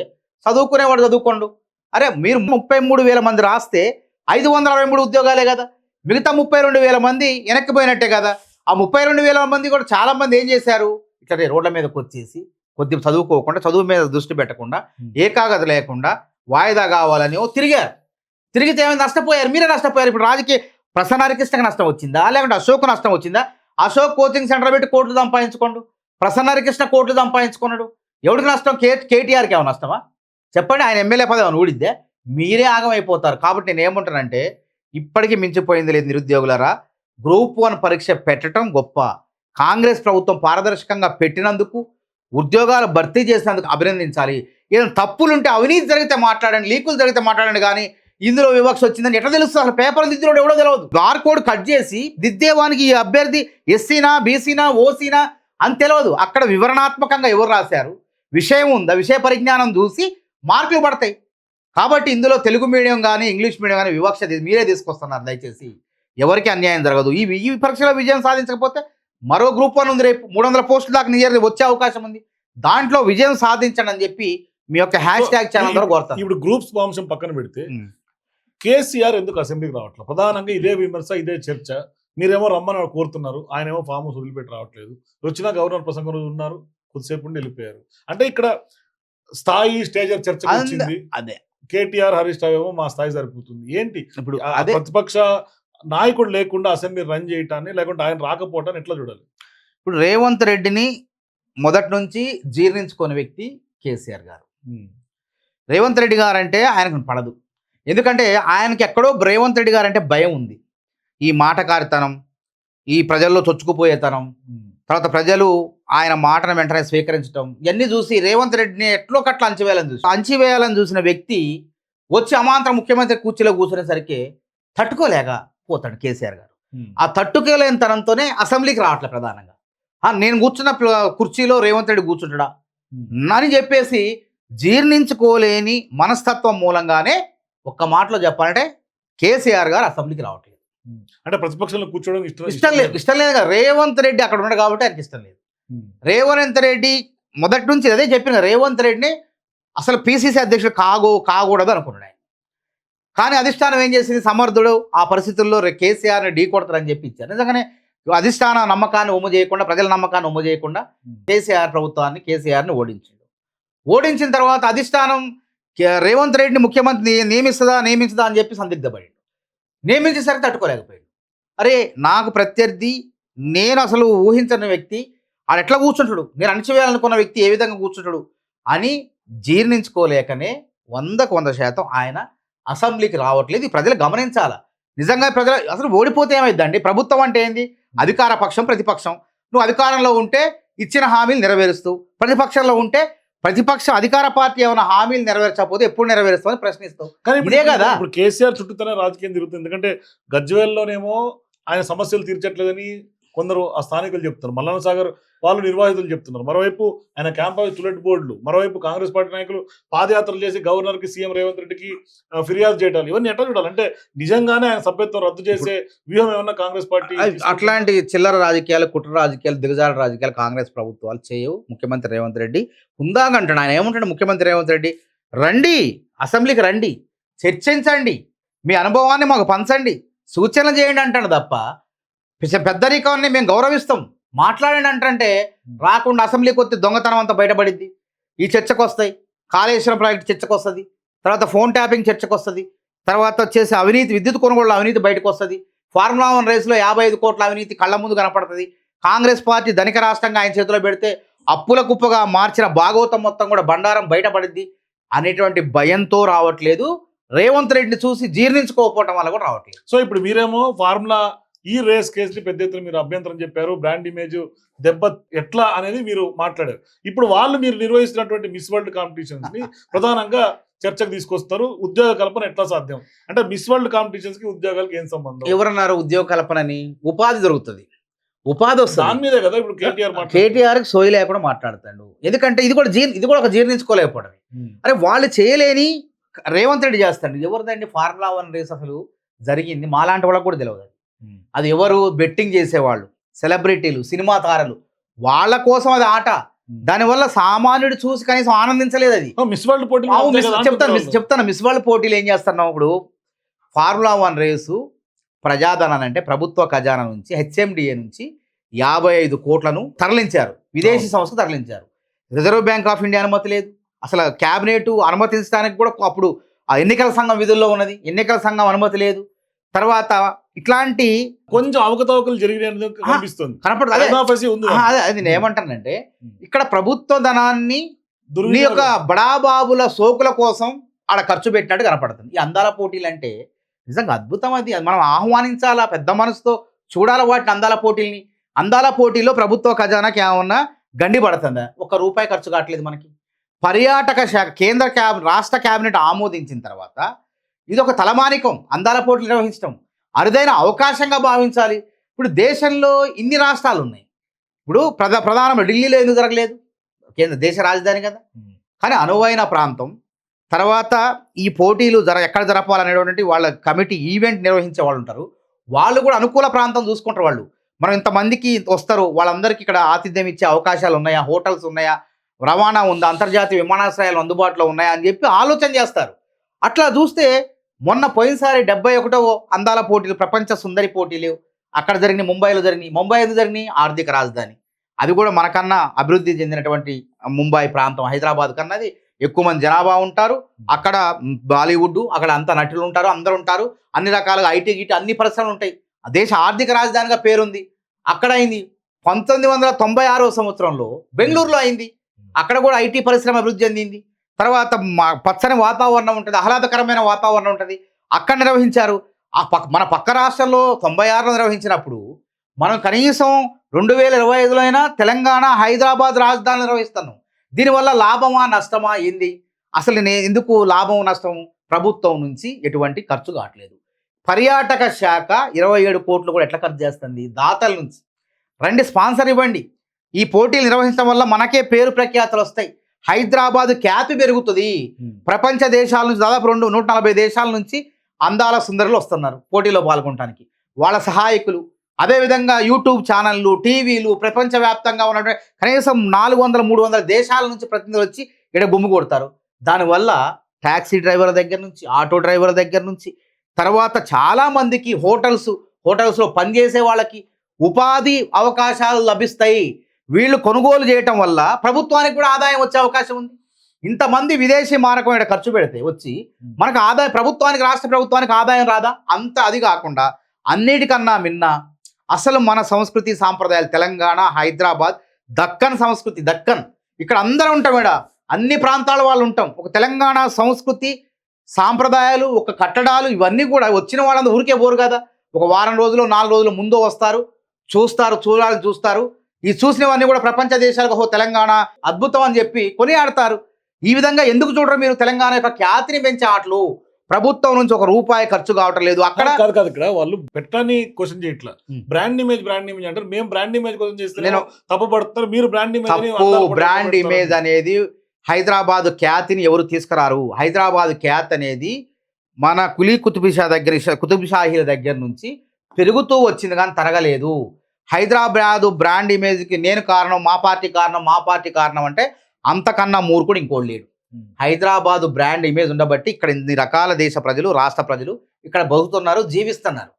Speaker 2: చదువుకునేవాడు చదువుకోండు. అరే మీరు ముప్పై మూడు వేల మంది రాస్తే ఐదు వందల అరవై మూడు ఉద్యోగాలే కదా. మిగతా ముప్పై రెండు వేల మంది వెనక్కిపోయినట్టే కదా. ఆ ముప్పై రెండు వేల మంది కూడా చాలా మంది ఏం చేశారు? ఇట్లా రోడ్ల మీదకి వచ్చేసి కొద్దిగా చదువుకోకుండా చదువు మీద దృష్టి పెట్టకుండా ఏకాగ్రత లేకుండా వాయిదా కావాలని ఓ తిరిగారు. తిరిగితే ఏమైనా నష్టపోయారు? మీరే నష్టపోయారు. ఇప్పుడు రాజకీయ ప్రసన్న హరికృష్ణకి నష్టం వచ్చిందా? లేకుంటే అశోక్ నష్టం వచ్చిందా? అశోక్ కోచింగ్ సెంటర్ పెట్టి కోట్లు సంపాదించుకోండు. ప్రసన్న హరికృష్ణ కోట్లు సంపాదించుకున్నాడు. ఎవరికి నష్టం? కే కేటీఆర్కి ఏమైనా నష్టమా? చెప్పండి ఆయన ఎమ్మెల్యే పదవి ఏమైనా ఊడిద్దే మీరే ఆగమైపోతారు. కాబట్టి నేను ఏమంటానంటే ఇప్పటికీ మించిపోయింది లేదు నిరుద్యోగులరా. గ్రూప్ వన్ పరీక్ష పెట్టడం గొప్ప. కాంగ్రెస్ ప్రభుత్వం పారదర్శకంగా పెట్టినందుకు ఉద్యోగాలు భర్తీ చేసినందుకు అభినందించాలి. ఏదైనా తప్పులుంటే అవినీతి జరిగితే మాట్లాడండి లీకులు జరిగితే మాట్లాడండి కానీ ఇందులో వివక్ష వచ్చిందని ఎట్లా తెలుస్తుంది? అసలు పేపర్ దిద్దులో ఎవడో తెలియదు బార్ కోడ్ కట్ చేసి దిద్దేవానికి ఈ అభ్యర్థి ఎస్సీనా బీసీనా ఓసీనా అని తెలియదు అక్కడ వివరణాత్మకంగా ఎవరు రాశారు? విషయం ఉందా? విషయ పరిజ్ఞానం చూసి మార్కులు పడతాయి. కాబట్టి ఇందులో తెలుగు మీడియం కానీ ఇంగ్లీష్ మీడియం కానీ వివక్ష మీరే తీసుకొస్తున్నారు దయచేసి. ఎవరికి అన్యాయం జరగదు. ఈ ఈ పరీక్షలో విజయం సాధించకపోతే మరో గ్రూప్ వన్ ఉంది రేపు. మూడు వందల పోస్టుల దాకా నియర్ వచ్చే అవకాశం ఉంది. దాంట్లో విజయం సాధించండి అని చెప్పి మీ యొక్క హ్యాష్ ట్యాగ్ ఛానల్ ద్వారా కోరుతాను.
Speaker 1: ఇప్పుడు గ్రూప్స్ అంశం పక్కన పెడితే కేసీఆర్ ఎందుకు అసెంబ్లీకి రావట్లేదు? ప్రధానంగా ఇదే విమర్శ ఇదే చర్చ. మీరేమో రమ్మని కోరుతున్నారు. ఆయన ఏమో ఫామ్ హౌస్ వదిలిపెట్టి రావట్లేదు. వచ్చినా గవర్నర్ ప్రసంగం రోజు ఉన్నారు. కొద్దిసేపు ఉండి వెళ్ళిపోయారు. అంటే ఇక్కడ స్థాయి స్టేజర్ చర్చ
Speaker 2: అంద-
Speaker 1: వచ్చింది.
Speaker 2: అదే.
Speaker 1: కేటీఆర్ హరీష్ రావు ఏమో మా స్థాయి సరిపోతుంది. ఏంటి?
Speaker 2: ఇప్పుడు
Speaker 1: ప్రతిపక్ష నాయకుడు లేకుండా అసెంబ్లీ రన్ చేయటాన్ని లేకుంటే ఆయన రాకపోవటాన్ని ఎట్లా చూడాలి?
Speaker 2: ఇప్పుడు రేవంత్ రెడ్డిని మొదటి నుంచి జీర్ణించుకునే వ్యక్తి కేసీఆర్ గారు. రేవంత్ రెడ్డి గారు అంటే ఆయనకు పడదు. ఎందుకంటే ఆయనకి ఎక్కడో రేవంత్ రెడ్డి గారు అంటే భయం ఉంది. ఈ మాటకారితనం ఈ ప్రజల్లో చొచ్చుకుపోయేతనం తర్వాత ప్రజలు ఆయన మాటను వెంటనే స్వీకరించడం ఇవన్నీ చూసి రేవంత్ రెడ్డిని ఎట్లో కట్ల అంచివేయాలని చూసి అంచివేయాలని చూసిన వ్యక్తి వచ్చి అమాంతరం ముఖ్యమంత్రి కూర్చీలో కూర్చునేసరికి తట్టుకోలేక పోతాడు కేసీఆర్ గారు. ఆ తట్టుకోలేని తనంతోనే అసెంబ్లీకి రావట్లే ప్రధానంగా. నేను కూర్చున్న కుర్చీలో రేవంత్ రెడ్డి కూర్చుంటాడా? అని చెప్పేసి జీర్ణించుకోలేని మనస్తత్వం మూలంగానే ఒక్క మాటలో చెప్పాలంటే కేసీఆర్ గారు అసెంబ్లీకి రావట్లేదు.
Speaker 1: అంటే ప్రతిపక్షంలో కూర్చోవడం ఇష్టం
Speaker 2: ఇష్టం లేదు. ఇష్టం లేదు కదా. రేవంత్ రెడ్డి అక్కడ ఉన్నాడు కాబట్టి ఆయనకి ఇష్టం లేదు. రేవంత్ రెడ్డి మొదటి నుంచి అదే చెప్పిన రేవంత్ రెడ్డిని అసలు పిసిసి అధ్యక్షుడు కాగో కాకూడదు అనుకున్నాడు ఆయన. కానీ అధిష్టానం ఏం చేసింది? సమర్థుడు ఆ పరిస్థితుల్లో కేసీఆర్ని ఢీ కొడతారని చెప్పి ఇచ్చారు. నిజంగానే అధిష్టాన నమ్మకాన్ని ఒమ్ము చేయకుండా ప్రజల నమ్మకాన్ని ఒమ్ము చేయకుండా కేసీఆర్ ప్రభుత్వాన్ని కేసీఆర్ని ఓడించిండు. ఓడించిన తర్వాత అధిష్టానం రేవంత్ రెడ్డిని ముఖ్యమంత్రి నియమిస్తుందా నియమించదా అని చెప్పి సందిగ్ధపడి నియమించేసరికి తట్టుకోలేకపోయాడు. అరే నాకు ప్రత్యర్థి నేను అసలు ఊహించని వ్యక్తి ఆడు ఎట్లా కూర్చుంటాడు? నేను అణచివేయాలనుకున్న వ్యక్తి ఏ విధంగా కూర్చుంటాడు? అని జీర్ణించుకోలేకనే వందకు వంద శాతం ఆయన అసెంబ్లీకి రావట్లేదు. ప్రజలు గమనించాల. నిజంగా ప్రజలు అసలు ఓడిపోతే ఏమైందండి ప్రభుత్వం అంటే ఏంది? అధికార పక్షం ప్రతిపక్షం. నువ్వు అధికారంలో ఉంటే ఇచ్చిన హామీలు నెరవేరుస్తూ ప్రతిపక్షంలో ఉంటే ప్రతిపక్ష అధికార పార్టీ ఏమైనా హామీలు నెరవేర్చకపోతే ఎప్పుడు నెరవేరుస్తామని ప్రశ్నిస్తావు
Speaker 1: కానీ
Speaker 2: ఇదే కదా?
Speaker 1: ఇప్పుడు కేసీఆర్ చుట్టూతోనే రాజకీయం తిరుగుతుంది ఎందుకంటే గజ్వేల్లోనేమో ఆయన సమస్యలు తీర్చట్లేదని కొందరు ఆ స్థానికులు చెప్తున్నారు. మల్లన్న సాగర్ వాళ్ళు నిర్వాహితులు చెప్తున్నారు. మరోవైపు ఆయన క్యాంప్ తులెట్ బోర్డులు మరోవైపు కాంగ్రెస్ పార్టీ నాయకులు పాదయాత్రలు చేసి గవర్నర్కి సీఎం రేవంత్ రెడ్డికి ఫిర్యాదు చేయటాలు ఇవన్నీ ఎట్లా చూడాలి? అంటే నిజంగానే ఆయన సభ్యత్వం రద్దు చేసే వ్యూహం ఏమన్నా కాంగ్రెస్ పార్టీ?
Speaker 2: అట్లాంటి చిల్లర రాజకీయాలు కుట్ర రాజకీయాలు దిగజార రాజకీయాలు కాంగ్రెస్ ప్రభుత్వాలు చేయవు. ముఖ్యమంత్రి రేవంత్ రెడ్డి ఉందాగా అంటాడు ఆయన ఏమంటాడు ముఖ్యమంత్రి రేవంత్ రెడ్డి రండి అసెంబ్లీకి రండి చర్చించండి మీ అనుభవాన్ని మాకు పంచండి సూచనలు చేయండి అంటాడు తప్ప పెద్దరికాన్ని మేము గౌరవిస్తాం. మాట్లాడండి అంటే రాకుండా అసెంబ్లీకి వస్తే దొంగతనం అంతా బయటపడిద్ది. ఈ చర్చకు వస్తాయి కాళేశ్వరం ప్రాజెక్ట్ చర్చకు వస్తుంది తర్వాత ఫోన్ ట్యాపింగ్ చర్చకు వస్తుంది తర్వాత వచ్చేసి అవినీతి విద్యుత్ కొనుగోలు అవినీతి బయటకు వస్తుంది ఫార్ములా వన్ రేసులో యాభై ఐదు కోట్ల అవినీతి కళ్ళ ముందు కనపడుతుంది. కాంగ్రెస్ పార్టీ ధనిక రాష్ట్రంగా ఆయన చేతిలో పెడితే అప్పుల కుప్పగా మార్చిన భాగవతం మొత్తం కూడా బండారం బయటపడింది అనేటువంటి భయంతో రావట్లేదు. రేవంత్ రెడ్డిని చూసి జీర్ణించుకోకపోవటం వల్ల కూడా రావట్లేదు.
Speaker 1: సో ఇప్పుడు మీరేమో ఫార్ములా ఈ రేస్ కేసుని పెద్ద ఎత్తున మీరు అభ్యంతరం చెప్పారు బ్రాండ్ ఇమేజ్ దెబ్బ ఎట్లా అనేది మీరు మాట్లాడారు. ఇప్పుడు వాళ్ళు మీరు నిర్వహిస్తున్నటువంటి మిస్ వరల్డ్ కాంపిటీషన్స్ని ప్రధానంగా చర్చకు తీసుకొస్తారు. ఉద్యోగ కల్పన ఎట్లా సాధ్యం? అంటే మిస్ వరల్డ్ కాంపిటీషన్స్కి ఉద్యోగాలకు ఏం సంబంధం?
Speaker 2: ఎవరన్నారు ఉద్యోగ కల్పనని? ఉపాధి దొరుకుతుంది. ఉపాధి
Speaker 1: దాని
Speaker 2: వస్తుంది
Speaker 1: మీదే కదా ఇప్పుడు కేటీఆర్.
Speaker 2: కేటీఆర్కి సోయి లేకుండా మాట్లాడతాడు. ఎందుకంటే ఇది కూడా జీర్ ఇది కూడా ఒక జీర్ణించుకోలేకపోవడం అరే వాళ్ళు చేయలేని రేవంత్ రెడ్డి చేస్తాడు. ఎవరిదండి ఫార్ములా వన్ రేస్ అసలు జరిగింది? మాలాంటి వాళ్ళకి కూడా తెలియదు అది. ఎవరు? బెట్టింగ్ చేసేవాళ్ళు. సెలబ్రిటీలు సినిమా తారలు. వాళ్ళ కోసం అది ఆట. దానివల్ల సామాన్యుడు చూసి కనీసం ఆనందించలేదు అది.
Speaker 1: మిస్ వరల్డ్ పోటీ
Speaker 2: చెప్తాను మిస్ చెప్తాను. మిస్ వరల్డ్ పోటీలు ఏం చేస్తున్నావు ఇప్పుడు? ఫార్ములా వన్ రేసు ప్రజాధనాన్ని అంటే ప్రభుత్వ ఖజానా నుంచి హెచ్ఎండిఏ నుంచి యాభై ఐదు కోట్లను తరలించారు. విదేశీ. సంస్థ తరలించారు. రిజర్వ్ బ్యాంక్ ఆఫ్ ఇండియా అనుమతి లేదు. అసలు క్యాబినెట్ అనుమతించడానికి కూడా అప్పుడు ఆ ఎన్నికల సంఘం విధుల్లో ఉన్నది. ఎన్నికల సంఘం అనుమతి లేదు. తర్వాత ఇట్లాంటి
Speaker 1: కొంచెం అవకతవకలు జరిగిన కనిపిస్తుంది.
Speaker 2: కనపడదు. అదే నేను ఏమంటానంటే ఇక్కడ ప్రభుత్వ ధనాన్ని నీ. యొక్క బడాబాబుల సోకుల కోసం ఆడ ఖర్చు పెట్టినట్టు కనపడుతుంది. ఈ అందాల పోటీలు అంటే నిజంగా అద్భుతం అది. మనం ఆహ్వానించాలా? పెద్ద మనసుతో చూడాలా వాటిని అందాల పోటీల్ని? అందాల పోటీలో ప్రభుత్వ ఖజానాకి ఏమన్నా గండి పడుతుందా? ఒక్క రూపాయి ఖర్చు కావట్లేదు మనకి. పర్యాటక శాఖ కేంద్ర క్యాబ్ రాష్ట్ర కేబినెట్ ఆమోదించిన తర్వాత ఇది ఒక తలమానికం. అందాల పోటీలు నిర్వహించడం అరుదైన అవకాశంగా భావించాలి. ఇప్పుడు దేశంలో ఇన్ని రాష్ట్రాలు ఉన్నాయి. ఇప్పుడు ప్రధా ప్రధాన ఢిల్లీలో ఎందుకు జరగలేదు? కేంద్ర దేశ రాజధాని కదా. కానీ అనువైన ప్రాంతం తర్వాత ఈ పోటీలు జర ఎక్కడ జరపాలనేటువంటి వాళ్ళ కమిటీ ఈవెంట్ నిర్వహించే వాళ్ళు ఉంటారు. వాళ్ళు కూడా అనుకూల ప్రాంతం చూసుకుంటారు వాళ్ళు. మనం ఇంతమందికి వస్తారు. వాళ్ళందరికీ ఇక్కడ ఆతిథ్యం ఇచ్చే అవకాశాలు ఉన్నాయా? హోటల్స్ ఉన్నాయా? రవాణా ఉందా? అంతర్జాతీయ విమానాశ్రయాలు అందుబాటులో ఉన్నాయా? అని చెప్పి ఆలోచన చేస్తారు. అట్లా చూస్తే మొన్న పోయినసారి డెబ్బై ఒకటవ అందాల పోటీలు ప్రపంచ సుందరి పోటీలు అక్కడ జరిగిన ముంబైలో జరిగినాయి. ముంబై ఎందుకు జరిగినాయి? ఆర్థిక రాజధాని. అది కూడా మనకన్నా అభివృద్ధి చెందినటువంటి ముంబై ప్రాంతం హైదరాబాద్ కన్నది. ఎక్కువ మంది జనాభా ఉంటారు. అక్కడ బాలీవుడ్ అక్కడ అంత నటులు ఉంటారు అందరు ఉంటారు. అన్ని రకాలుగా ఐటీ గిటీ అన్ని పరిశ్రమలు ఉంటాయి. ఆ దేశ ఆర్థిక రాజధానిగా పేరుంది. అక్కడ అయింది పంతొమ్మిది వందల తొంభై ఆరో సంవత్సరంలో బెంగళూరులో అయింది. అక్కడ కూడా ఐటీ పరిశ్రమ అభివృద్ధి చెందింది. తర్వాత మా పచ్చని వాతావరణం ఉంటుంది ఆహ్లాదకరమైన వాతావరణం ఉంటుంది. అక్కడ నిర్వహించారు. ఆ పక్క మన పక్క రాష్ట్రంలో తొంభై ఆరులో నిర్వహించినప్పుడు మనం కనీసం రెండు వేల ఇరవై ఐదులో అయినా తెలంగాణ హైదరాబాద్ రాజధాని నిర్వహిస్తాను. దీనివల్ల లాభమా నష్టమా ఏంది? అసలు నేను ఎందుకు లాభం నష్టం? ప్రభుత్వం నుంచి ఎటువంటి ఖర్చు కావట్లేదు. పర్యాటక శాఖ ఇరవై ఏడు కోట్లు కూడా ఎట్లా ఖర్చు చేస్తుంది? దాతల నుంచి. రండి స్పాన్సర్ ఇవ్వండి. ఈ పోటీలు నిర్వహించడం వల్ల మనకే పేరు ప్రఖ్యాతలు వస్తాయి. హైదరాబాద్ ఖ్యాతి పెరుగుతుంది. ప్రపంచ దేశాల నుంచి దాదాపు రెండు నూట నలభై దేశాల నుంచి అందాల సుందరులు వస్తున్నారు పోటీలో పాల్గొనడానికి వాళ్ళ సహాయకులు అదేవిధంగా యూట్యూబ్ ఛానళ్ళు టీవీలు ప్రపంచవ్యాప్తంగా ఉన్నటువంటి కనీసం నాలుగు వందల మూడు వందల దేశాల నుంచి ప్రతినిధులు వచ్చి ఇక్కడ గుమ్ము కొడతారు. దానివల్ల ట్యాక్సీ డ్రైవర్ల దగ్గర నుంచి ఆటో డ్రైవర్ల దగ్గర నుంచి తర్వాత చాలా మందికి హోటల్స్ హోటల్స్లో పనిచేసే వాళ్ళకి ఉపాధి అవకాశాలు లభిస్తాయి. వీళ్ళు కొనుగోలు చేయటం వల్ల ప్రభుత్వానికి కూడా ఆదాయం వచ్చే అవకాశం ఉంది. ఇంతమంది విదేశీ మారకం ఇక్కడ ఖర్చు పెడితే వచ్చి మనకు ఆదాయం ప్రభుత్వానికి రాష్ట్ర ప్రభుత్వానికి ఆదాయం రాదా? అంత అది కాకుండా అన్నిటికన్నా మిన్న అసలు మన సంస్కృతి సాంప్రదాయాలు తెలంగాణ హైదరాబాద్ దక్కన్ సంస్కృతి దక్కన్. ఇక్కడ అందరం ఉంటాం ఇక్కడ. అన్ని ప్రాంతాల వాళ్ళు ఉంటాం. ఒక తెలంగాణ సంస్కృతి సాంప్రదాయాలు ఒక కట్టడాలు ఇవన్నీ కూడా వచ్చిన వాళ్ళందరూ ఊరికే పోరు కదా. ఒక వారం రోజులు నాలుగు రోజులు ముందు వస్తారు. చూస్తారు చూడాలి చూస్తారు. ఈ చూసినవన్నీ కూడా ప్రపంచ దేశాలకు ఓ తెలంగాణ అద్భుతం అని చెప్పి కొనియాడతారు. ఈ విధంగా ఎందుకు చూడరు మీరు తెలంగాణ యొక్క ఖ్యాతిని పెంచే ఆటలు? ప్రభుత్వం నుంచి ఒక రూపాయి ఖర్చు కావటం లేదు. అక్కడ
Speaker 1: కాదు కాదు ఇక్కడ వాళ్ళు పెట్టని క్వశ్చన్ చేయట్లా. బ్రాండ్ ఇమేజ్ బ్రాండ్ ఇమేజ్ అంటారు. మేము బ్రాండ్ ఇమేజ్ కోసం చేస్తే
Speaker 2: నేను
Speaker 1: తప్పు పడుతున్నారు. మీరు బ్రాండ్ ఇమేజ్
Speaker 2: బ్రాండ్ ఇమేజ్ అనేది హైదరాబాద్ ఖ్యాతిని ఎవరు తీసుకురారు? హైదరాబాద్ ఖ్యాతి అనేది మన కులీ కుతుబిషా దగ్గర కుతుబిషాహీల దగ్గర నుంచి పెరుగుతూ వచ్చింది కానీ తరగలేదు. హైదరాబాద్ బ్రాండ్ ఇమేజ్కి నేను కారణం మా పార్టీ కారణం మా పార్టీ కారణం అంటే అంతకన్నా మూర్ఖుడు ఇంకోటి లేడు. హైదరాబాద్ బ్రాండ్ ఇమేజ్ ఉండబట్టి ఇక్కడ ఇన్ని రకాల దేశ ప్రజలు రాష్ట్ర ప్రజలు ఇక్కడ బతుకుతున్నారు జీవిస్తున్నారు.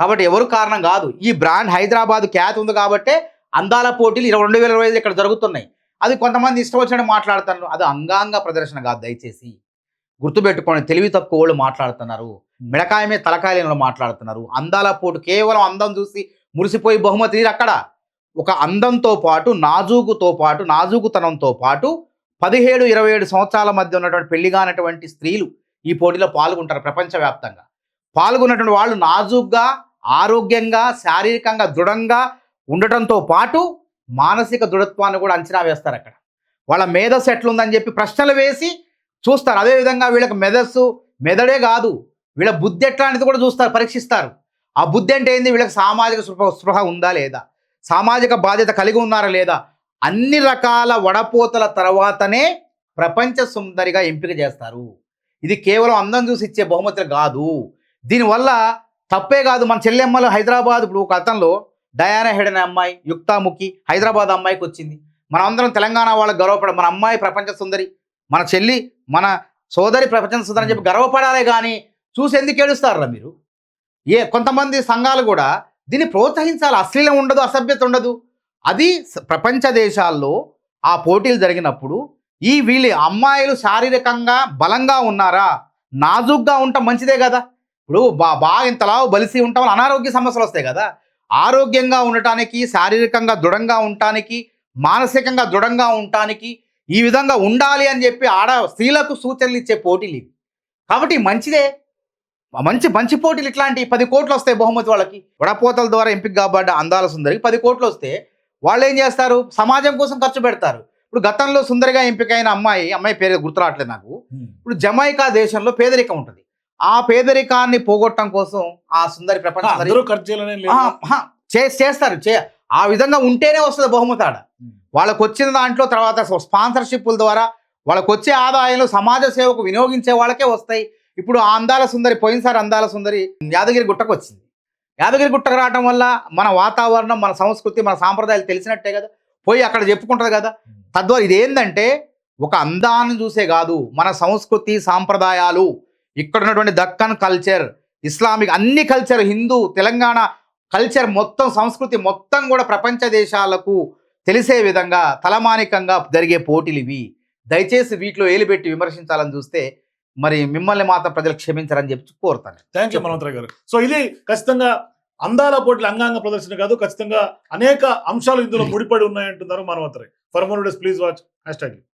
Speaker 2: కాబట్టి ఎవరు కారణం కాదు. ఈ బ్రాండ్ హైదరాబాద్ ఖ్యాతి ఉంది కాబట్టే అందాల పోటీలు ఇరవై రెండు వేల ఇరవై ఐదు ఇక్కడ జరుగుతున్నాయి. అది కొంతమంది ఇష్టం వచ్చినట్టు మాట్లాడుతున్నారు. అది అంగాంగ ప్రదర్శన కాదు దయచేసి. గుర్తుపెట్టుకోండి తెలివి తక్కువ వాళ్ళు మాట్లాడుతున్నారు. మిడకాయ మీద తలకాయ లేని వాళ్ళు మాట్లాడుతున్నారు. అందాల పోటు కేవలం అందం చూసి మురిసిపోయి బహుమతి అక్కడ. ఒక అందంతో పాటు నాజూకుతో పాటు నాజూకుతనంతో పాటు పదిహేడు ఇరవై ఏడు సంవత్సరాల మధ్య ఉన్నటువంటి పెళ్ళిగానటువంటి స్త్రీలు ఈ పోటీలో పాల్గొంటారు ప్రపంచవ్యాప్తంగా. పాల్గొన్నటువంటి వాళ్ళు నాజూగ్గా ఆరోగ్యంగా శారీరకంగా దృఢంగా ఉండటంతో పాటు మానసిక దృఢత్వాన్ని కూడా అంచనా వేస్తారు అక్కడ. వాళ్ళ మేధస్సు ఎట్లుందని చెప్పి ప్రశ్నలు వేసి చూస్తారు. అదేవిధంగా వీళ్ళకి మెదస్సు మెదడే కాదు. వీళ్ళ బుద్ధి ఎట్లాంటిది కూడా చూస్తారు పరీక్షిస్తారు. ఆ బుద్ధి అంటే ఏంది? వీళ్ళకి సామాజిక స్పృహ స్పృహ ఉందా లేదా? సామాజిక బాధ్యత కలిగి ఉన్నారా లేదా? అన్ని రకాల వడపోతల తర్వాతనే ప్రపంచ సుందరిగా ఎంపిక చేస్తారు. ఇది కేవలం అందం చూసి ఇచ్చే బహుమతులు కాదు. దీనివల్ల తప్పే కాదు. మన చెల్లెమ్మలు హైదరాబాద్ ఇప్పుడు ఒక డయానా హెడ్ అనే అమ్మాయి యుక్తాముఖి హైదరాబాద్ అమ్మాయికి వచ్చింది. మనం అందరం తెలంగాణ వాళ్ళకి గర్వపడ మన అమ్మాయి ప్రపంచ సుందరి మన చెల్లి మన సోదరి ప్రపంచ సుందరి అని చెప్పి గర్వపడాలి కానీ చూసి ఎందుకు ఏడుస్తారా మీరు? ఏ కొంతమంది సంఘాలు కూడా దీన్ని ప్రోత్సహించాలి. అశ్లీలం ఉండదు అసభ్యత ఉండదు. అది ప్రపంచ దేశాల్లో ఆ పోటీలు జరిగినప్పుడు ఈ వీళ్ళు అమ్మాయిలు శారీరకంగా బలంగా ఉన్నారా? నాజుగ్గా ఉండటం మంచిదే కదా. ఇప్పుడు బా బాగా ఇంతలా బలిసి ఉంటాం అనారోగ్య సమస్యలు వస్తాయి కదా. ఆరోగ్యంగా ఉండటానికి శారీరకంగా దృఢంగా ఉండటానికి మానసికంగా దృఢంగా ఉండటానికి ఈ విధంగా ఉండాలి అని చెప్పి ఆడ స్త్రీలకు సూచనలు ఇచ్చే పోటీలు ఇవి. కాబట్టి మంచిదే. మంచి మంచి పోటీలు ఇట్లాంటి పది కోట్లు వస్తాయి బహుమతి వాళ్ళకి. వడపోతల ద్వారా ఎంపిక కాబడ్డ అందాల సుందరికి పది కోట్లు వస్తే వాళ్ళు ఏం చేస్తారు? సమాజం కోసం ఖర్చు పెడతారు. ఇప్పుడు గతంలో సుందరిగా ఎంపికైన అమ్మాయి అమ్మాయి పేరు గుర్తురావట్లేదు నాకు. ఇప్పుడు జమైకా దేశంలో పేదరికం ఉంటుంది. ఆ పేదరికాన్ని పోగొట్టడం కోసం ఆ సుందరి ప్రపంచ చేస్తారు చే ఆ విధంగా ఉంటేనే వస్తుంది బహుమతి ఆడ. వాళ్ళకు వచ్చిన దాంట్లో తర్వాత స్పాన్సర్షిప్ల ద్వారా వాళ్ళకు వచ్చే ఆదాయంలో సమాజ సేవకు వినియోగించే వాళ్ళకే వస్తాయి. ఇప్పుడు ఆ అందాల సుందరి పోయినసారి అందాల సుందరి యాదగిరి గుట్టకు వచ్చింది. యాదగిరి గుట్టకు రావటం వల్ల మన వాతావరణం మన సంస్కృతి మన సాంప్రదాయాలు తెలిసినట్టే కదా. పోయి అక్కడ చెప్పుకుంటుంది కదా. తద్వారా ఇదేందంటే ఒక అందాన్ని చూసే కాదు మన సంస్కృతి సాంప్రదాయాలు ఇక్కడ ఉన్నటువంటి దక్కన్ కల్చర్ ఇస్లామిక్ అన్ని కల్చర్ హిందూ తెలంగాణ కల్చర్ మొత్తం సంస్కృతి మొత్తం కూడా ప్రపంచ దేశాలకు తెలిసే విధంగా తలమానికంగా జరిగే పోటీలు ఇవి. దయచేసి వీటిలో ఏలిపెట్టి విమర్శించాలని చూస్తే మరి మిమ్మల్ని మాత్రం ప్రజలు క్షమించారని చెప్పి కోరుతాను.
Speaker 1: థ్యాంక్ యూ మనోహర్ గారు. సో ఇది ఖచ్చితంగా అందాల పోటీలు అంగాంగ ప్రదర్శన కాదు ఖచ్చితంగా అనేక అంశాలు ఇందులో ముడిపడి ఉన్నాయంటున్నారు Manohar for more please watch hashtag